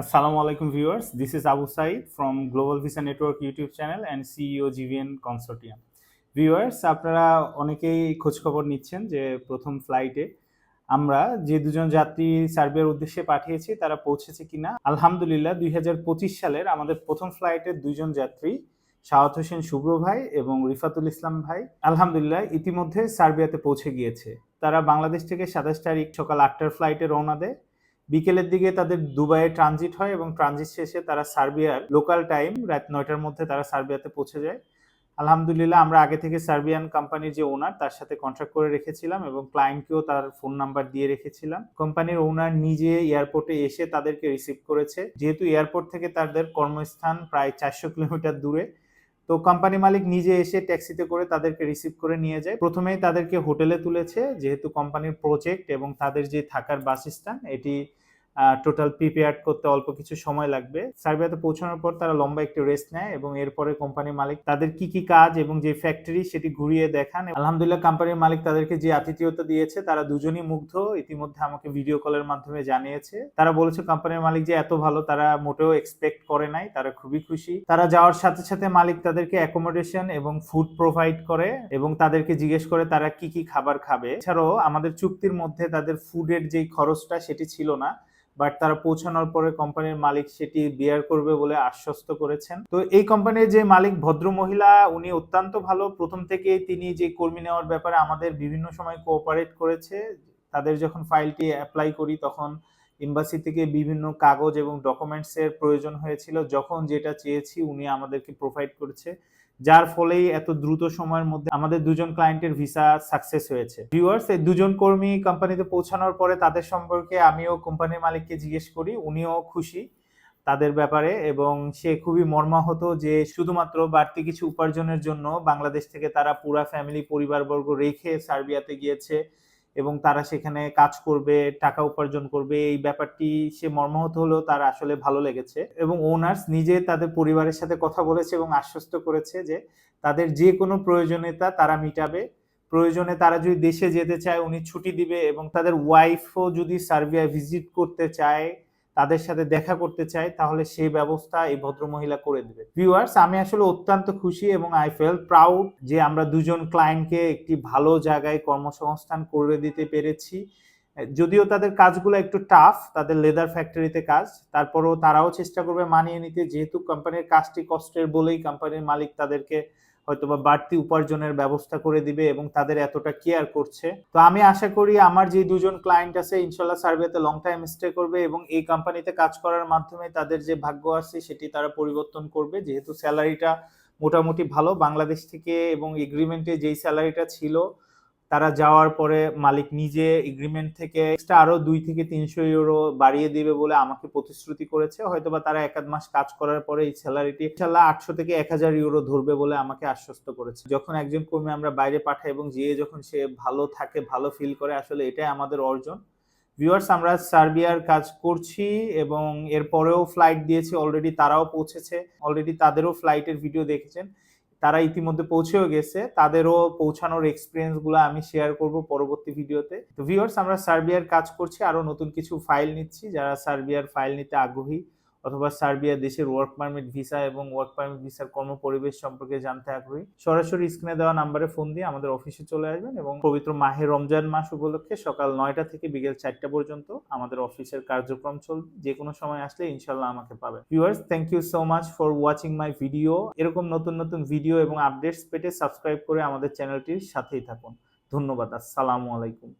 Assalamu alaikum, viewers. This is Abu Said Global Visa Network YouTube channel and E CEO GVN Consortium. Viewers আপনারা অনেকেই খোঁজখবর নিচ্ছেন যে প্রথম ফ্লাইটে আমরা যে দুজন যাত্রী সার্বিয়ার উদ্দেশ্যে পাঠিয়েছি, তারা পৌঁছেছে কিনা আলহামদুলিল্লাহ, দুই হাজার পঁচিশ সালের আমাদের প্রথম ফ্লাইটের দুইজন যাত্রী শাহাত হোসেন শুভ্র ভাই এবং রিফাতুল ইসলাম ভাই, আলহামদুলিল্লাহ, ইতিমধ্যে সার্বিয়াতে পৌঁছে গিয়েছে তারা বাংলাদেশ থেকে সাতাশ তারিখ সকাল আটটার ফ্লাইটে রওনা দেয় বিকেলের দিকে তাদের দুবাইয়ে ট্রানজিট হয় এবং ট্রানজিট শেষে তারা সার্বিয়ার লোকাল টাইম রাত নয়টার মধ্যে তারা সার্বিয়াতে পৌঁছে যায়। আলহামদুলিল্লাহ, আমরা আগে থেকে সার্বিয়ান কোম্পানির যে ওনার তার সাথে কন্ট্রাক্ট করে রেখেছিলাম এবং ক্লায়েন্টকেও তার ফোন নাম্বার দিয়ে রেখেছিলাম। কোম্পানির ওনার নিজে এয়ারপোর্টে এসে তাদেরকে রিসিভ করেছে। যেহেতু এয়ারপোর্ট থেকে তাদের কর্মস্থান প্রায় চারশো কিলোমিটার দূরে তো কোম্পানি মালিক নিজে এসে ট্যাক্সিতে করে তাদেরকে রিসিভ করে নিয়ে যায়। প্রথমেই তাদেরকে হোটেলে তুলেছে, যেহেতু কোম্পানির প্রজেক্ট এবং তাদের যে থাকার বাসস্থান এটি টোটাল প্রিপেয়ার করতে অল্প কিছু সময় লাগবে। সার্বিয়াতে পৌঁছানোর পর তারা লম্বা একটি রেস্ট নেয় এবং এরপরে কোম্পানির মালিক তাদের কি কি কাজ এবং যে ফ্যাক্টরি সেটি ঘুরিয়ে দেখান। আলহামদুলিল্লাহ কোম্পানির মালিক তাদেরকে যে আতিথেয়তা দিয়েছে, তারা দুজনই মুগ্ধ। ইতিমধ্যে আমাকে ভিডিও কলের মাধ্যমে জানিয়েছে। তারা বলেছে কোম্পানির মালিক যে এত ভালো, তারা মোটেও এক্সপেক্ট করে নাই, তারা খুবই খুশি। তারা যাওয়ার সাথে সাথে মালিক তাদেরকে অ্যাকোমোডেশন এবং ফুড প্রোভাইড করে এবং তাদেরকে জিজ্ঞেস করে তারা কি কি খাবার খাবে। এছাড়াও আমাদের চুক্তির মধ্যে তাদের ফুডের যেই খরচটা সেটি ছিল না বাট তারা পৌঁছানোর পরে কোম্পানির মালিক সেটি বিয়ার করবে বলে আশ্বস্ত করেছেন। তো এই কোম্পানির যে মালিক ভদ্র মহিলা, উনি অত্যন্ত ভালো। প্রথম থেকে তিনি যে কর্মী নেওয়ার ব্যাপারে আমাদের বিভিন্ন সময় কোঅপারেট করেছে। তাদের যখন ফাইলটি অ্যাপ্লাই করি, তখন এম্বাসি থেকে বিভিন্ন কাগজ এবং ডকুমেন্টস এর প্রয়োজন হয়েছিল, যখন যেটা চেয়েছি উনি আমাদেরকে প্রোভাইড করেছে। যার ফলেই এত দ্রুত সময়ের মধ্যে আমাদের দুজন ক্লায়েন্টের ভিসা সাকসেস হয়েছে। ভিউয়ার্স এই দুজন কর্মী কোম্পানিতে পৌঁছানোর পরে তাদের সম্পর্কে আমিও কোম্পানির মালিককে জিজ্ঞেস করি, উনিও খুশি তাদের ব্যাপারে এবং সে খুবই মর্মাহত যে শুধুমাত্র বাড়তি কিছু উপার্জনের জন্য বাংলাদেশ থেকে তারা পুরা ফ্যামিলি পরিবারবর্গ রেখে সার্বিয়াতে গিয়েছে। এবং তারা সেখানে কাজ করবে, টাকা উপার্জন করবে, এই ব্যাপারটি সে মর্মাহত হলেও তার আসলে ভালো লেগেছে। এবং ওনার্স নিজে তাদের পরিবারের সাথে কথা বলেছে এবং আশ্বস্ত করেছে যে তাদের যে কোনো প্রয়োজনীয়তা তারা মিটাবে। প্রয়োজনে তারা যদি দেশে যেতে চায়, উনি ছুটি দিবে এবং তাদের ওয়াইফও যদি সার্বিয়া ভিজিট করতে চায় তাদের সাথে দেখা করতে চায়, তাহলে সেই ব্যবস্থা এই ভদ্রমহিলা করে দেবে। ভিউয়ার্স আমি আসলে অত্যন্ত খুশি এবং আই ফেল প্রাউড যে আমরা দুজন ক্লায়েন্টকে একটি ভালো জায়গায় কর্মসংস্থান করে দিতে পেরেছি। যদিও তাদের কাজগুলো একটু টাফ তাদের লেদার ফ্যাক্টরিতে কাজ, তারপরেও তারাও চেষ্টা করবে মানিয়ে নিতে, যেহেতু কোম্পানির কাজটি কষ্টের বলেই কোম্পানির মালিক তাদেরকে হয়তোবা বাড়তি উপার্জনের ব্যবস্থা করে দিবে এবং তাদের এতটা কেয়ার করছে। তো আমি আশা করি আমার যে দুজন ক্লায়েন্ট আছে ইনশাল্লাহ সার্ভেতে লং টাইম স্টে করবে এবং এই কোম্পানিতে কাজ করার মাধ্যমে তাদের যে ভাগ্য আছে, সেটি তারা পরিবর্তন করবে। যেহেতু স্যালারিটা মোটামুটি ভালো, বাংলাদেশ থেকে এবং এগ্রিমেন্টে যেই স্যালারিটা ছিল তারা যাওয়ার পরে মালিক নিজে এগ্রিমেন্ট থেকে আরও দুই থেকে তিনশো ইউরো বাড়িয়ে দিবে বলে আমাকে প্রতিশ্রুতি করেছে। হয়তোবা তারা এক আধ মাস কাজ করার পরে এই স্যালারিটি ইনশাল্লাহ আটশো থেকে এক হাজার ইউরো ধরবে বলে আমাকে আশ্বস্ত করেছে। যখন একজন কর্মী আমরা বাইরে পাঠাই এবং যেয়ে যখন সে ভালো থাকে, ভালো ফিল করে, আসলে এটাই আমাদের অর্জন। ভিউয়ার্স আমরা সার্বিয়ার কাজ করছি এবং এরপরেও ফ্লাইট দিয়েছি অলরেডি তারাও পৌঁছেছে। অলরেডি তাদেরও ফ্লাইটের ভিডিও দেখেছেন। তারা ইতিমধ্যে পৌঁছেও গেছে। তাদেরও পৌঁছানোর এক্সপিরিয়েন্সগুলো আমি শেয়ার করব পরবর্তী ভিডিওতে তো। ভিউয়ার্স আমরা সার্বিয়ার কাজ করছি আরও নতুন কিছু ফাইল নিচ্ছি। যারা সার্বিয়ার ফাইল নিতে আগ্রহী অথবা সার্বিয়া দেশের ওয়ার্ক পারমিট ভিসা এবং ওয়ার্ক পারমিট ভিসার কর্ম পরিবেশ সম্পর্কে জানতে আগ্রহী, সরাসরি স্ক্রিনে দেওয়া নাম্বারে ফোন দিয়ে আমাদের অফিসে চলে আসবেন এবং পবিত্র মাহে রমজান মাস উপলক্ষে সকাল নয়টা থেকে বিকেল চারটা পর্যন্ত আমাদের অফিসের কার্যক্রম চলবে যে কোনো সময় আসলে ইনশাল্লাহ আমাকে পাবে viewers thank you so much for watching my video এরকম নতুন নতুন ভিডিও এবং আপডেটস পেতে সাবস্ক্রাইব করে আমাদের চ্যানেলটির সাথেই থাকুন। ধন্যবাদ, আসসালামু আলাইকুম।